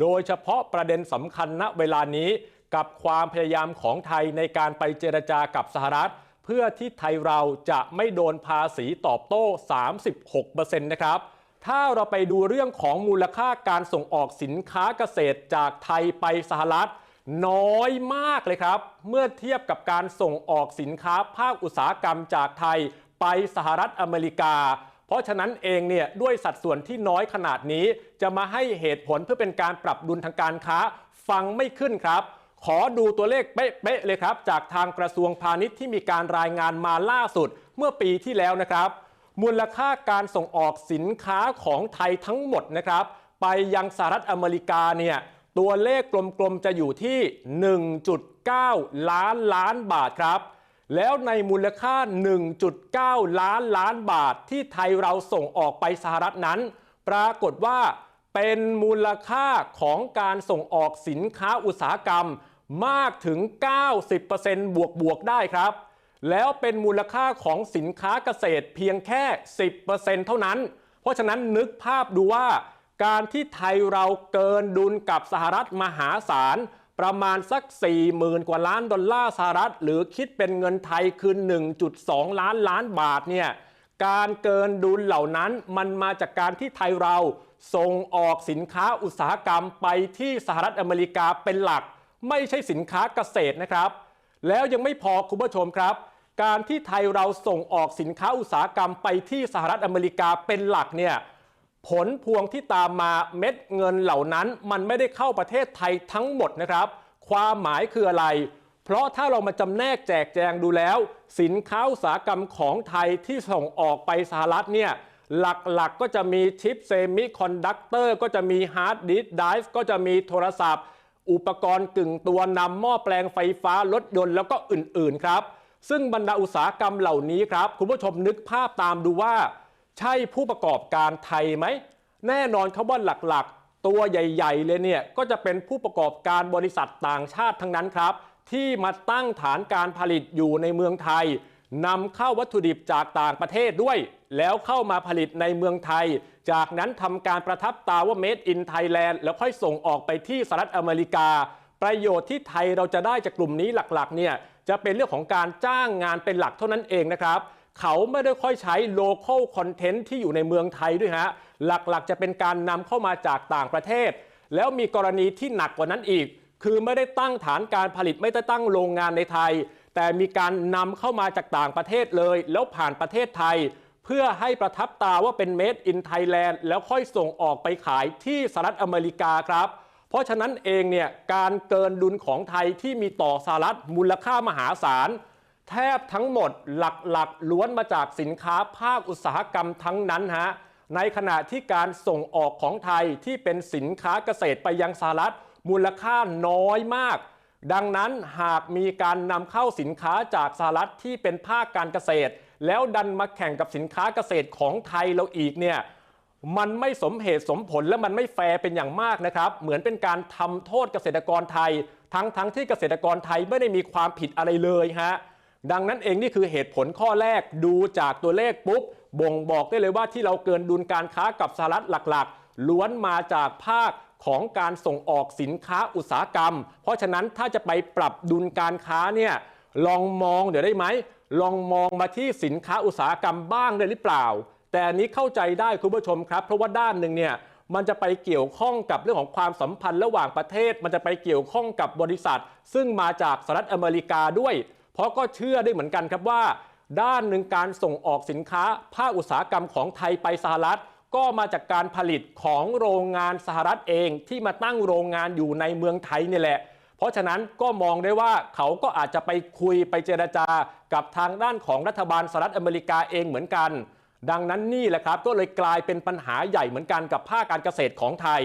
โดยเฉพาะประเด็นสำคัญณเวลานี้กับความพยายามของไทยในการไปเจรจากับสหรัฐ เพื่อที่ไทยเราจะไม่โดนภาษีตอบโต้ 36%นะครับ ถ้าเราไปดูเรื่องของมูลค่าการส่งออกสินค้าเกษตรจากไทยไปสหรัฐ น้อยมากเลยครับ เมื่อเทียบกับการส่งออกสินค้าภาคอุตสาหกรรมจากไทยไปสหรัฐอเมริกา เพราะฉะนั้นเองเนี่ยด้วยสัดส่วนที่น้อยขนาดนี้ จะมาให้เหตุผลเพื่อเป็นการปรับดุลทางการค้าฟังไม่ขึ้นครับขอดูตัวเลขเป๊ะๆเลยครับ จากทางกระทรวงพาณิชย์ที่มีการรายงานมาล่าสุดเมื่อปีที่แล้วนะครับ มูลค่าการส่งออกสินค้าของไทยทั้งหมดนะครับ ไปยังสหรัฐอเมริกาเนี่ยตัวเลขกลมๆจะอยู่ที่ 1.9 ล้านล้านบาทครับ แล้วในมูลค่า 1.9 ล้านล้านบาทที่ไทยเราส่งออกไปสหรัฐนั้น ปรากฏว่าเป็นมูลค่าของการส่งออกสินค้าอุตสาหกรรมมากถึง 90%บวกบวกๆได้ครับ แล้วเป็นมูลค่าของสินค้าเกษตรเพียงแค่ 10%เท่านั้น เพราะฉะนั้นนึกภาพดูว่า การที่ไทยเราเกินดุลกับสหรัฐมหาศาล ประมาณสัก 40,000 กว่าล้านดอลลาร์สหรัฐ หรือคิดเป็นเงินไทยคือ 1.2 ล้านล้านบาทเนี่ยการเกินดุลเหล่านั้นมันมาจากการที่ไทยเราส่งออกสินค้าอุตสาหกรรมไปที่สหรัฐอเมริกาเป็นหลัก ไม่ใช่สินค้าเกษตรนะครับ แล้วยังไม่พอคุณผู้ชมครับ การที่ไทยเราส่งออกสินค้าอุตสาหกรรมไปที่สหรัฐอเมริกาเป็นหลักเนี่ย ผลพวงที่ตามมาเม็ดเงินเหล่านั้น มันไม่ได้เข้าประเทศไทยทั้งหมดนะครับ ความหมายคืออะไร เพราะถ้าเรามาจำแนกแจกแจงดูแล้ว สินค้าอุตสาหกรรมของไทยที่ส่งออกไปสหรัฐเนี่ยหลักๆก็จะมีชิปเซมิคอนดักเตอร์ก็จะมีฮาร์ดดิสก์ไดรฟ์ก็จะมีโทรศัพท์ อุปกรณ์กึ่งตัวนำหม้อแปลงไฟฟ้ารถยนต์แล้วก็อื่นๆครับ ซึ่งบรรดาอุตสาหกรรมเหล่านี้ครับ คุณผู้ชมนึกภาพตามดูว่า ใช่ผู้ประกอบการไทยไหม แน่นอนครับว่าหลักๆ ตัวใหญ่ ๆ เลยเนี่ย ก็จะเป็นผู้ประกอบการบริษัทต่างชาติทั้งนั้นครับ ที่มาตั้งฐานการผลิตอยู่ในเมืองไทยนำเข้าวัตถุดิบจากต่างประเทศด้วย แล้วเข้ามาผลิตในเมืองไทย จากนั้นทำการประทับตาว่า Made in Thailand แล้วค่อยส่งออกไปที่สหรัฐอเมริกา ประโยชน์ที่ไทยเราจะได้จากกลุ่มนี้หลักๆเนี่ยจะเป็นเรื่องของการจ้างงานเป็นหลักเท่านั้นเองนะครับ เขาไม่ได้ค่อยใช้ local content ที่อยู่ในเมืองไทยด้วยฮะ หลักๆจะเป็นการนำเข้ามาจากต่างประเทศ แล้วมีกรณีที่หนักกว่านั้นอีก คือไม่ได้ตั้งฐานการผลิตไม่ได้ตั้งโรงงานในไทย แต่มีการนำเข้ามาจากต่างประเทศเลย แล้วผ่านประเทศไทย เพื่อให้ประทับตาว่าเป็น made in Thailand แล้วค่อยส่งออกไปขายที่สหรัฐอเมริกาครับเพราะฉะนั้นเองเนี่ยการเกินดุลของไทยที่มีต่อสหรัฐมูลค่ามหาศาล แทบทั้งหมดหลักๆล้วนมาจากสินค้าภาคอุตสาหกรรมทั้งนั้นฮะในขณะที่การส่งออกของไทยที่เป็นสินค้าเกษตรไปยังสหรัฐมูลค่าน้อยมาก ดังนั้นหากมีการนำเข้าสินค้าจากสหรัฐที่เป็นภาคการเกษตร แล้วดันมาแข่งกับสินค้าเกษตรของไทยเราอีกเนี่ยมันไม่สมเหตุสมผลและมันไม่แฟร์เป็นอย่างมากนะครับ เหมือนเป็นการทำโทษเกษตรกรไทย ทั้งทั้งที่เกษตรกรไทยไม่ได้มีความผิดอะไรเลยฮะ ดังนั้นเองนี่คือเหตุผลข้อแรกดูจากตัวเลขปุ๊บ บ่งบอกได้เลยว่าที่เราเกินดุลการค้ากับสหรัฐหลักๆ ล้วนมาจากภาคของการส่งออกสินค้าอุตสาหกรรม เพราะฉะนั้นถ้าจะไปปรับดุลการค้าเนี่ยลองมองเดี๋ยวได้ไหม ลองมองมาที่สินค้าอุตสาหกรรมบ้างได้หรือเปล่า แต่อันนี้เข้าใจได้คุณผู้ชมครับ เพราะว่าด้านหนึ่งเนี่ยมันจะไปเกี่ยวข้องกับเรื่องของความสัมพันธ์ระหว่างประเทศ มันจะไปเกี่ยวข้องกับบริษัท ซึ่งมาจากสหรัฐอเมริกาด้วย เพราะก็เชื่อได้เหมือนกันครับว่า ด้านหนึ่งการส่งออกสินค้า ภาคอุตสาหกรรมของไทยไปสหรัฐ ก็มาจากการผลิตของโรงงานสหรัฐเองที่มาตั้งโรงงานอยู่ในเมืองไทยนี่แหละ เพราะฉะนั้นก็มองได้ว่าเขาก็อาจจะไปคุยไปเจรจา กับทางด้านของรัฐบาลสหรัฐอเมริกาเองเหมือนกัน ดังนั้นนี่แหละครับก็เลยกลายเป็นปัญหาใหญ่เหมือนกันกับภาคการเกษตรของไทย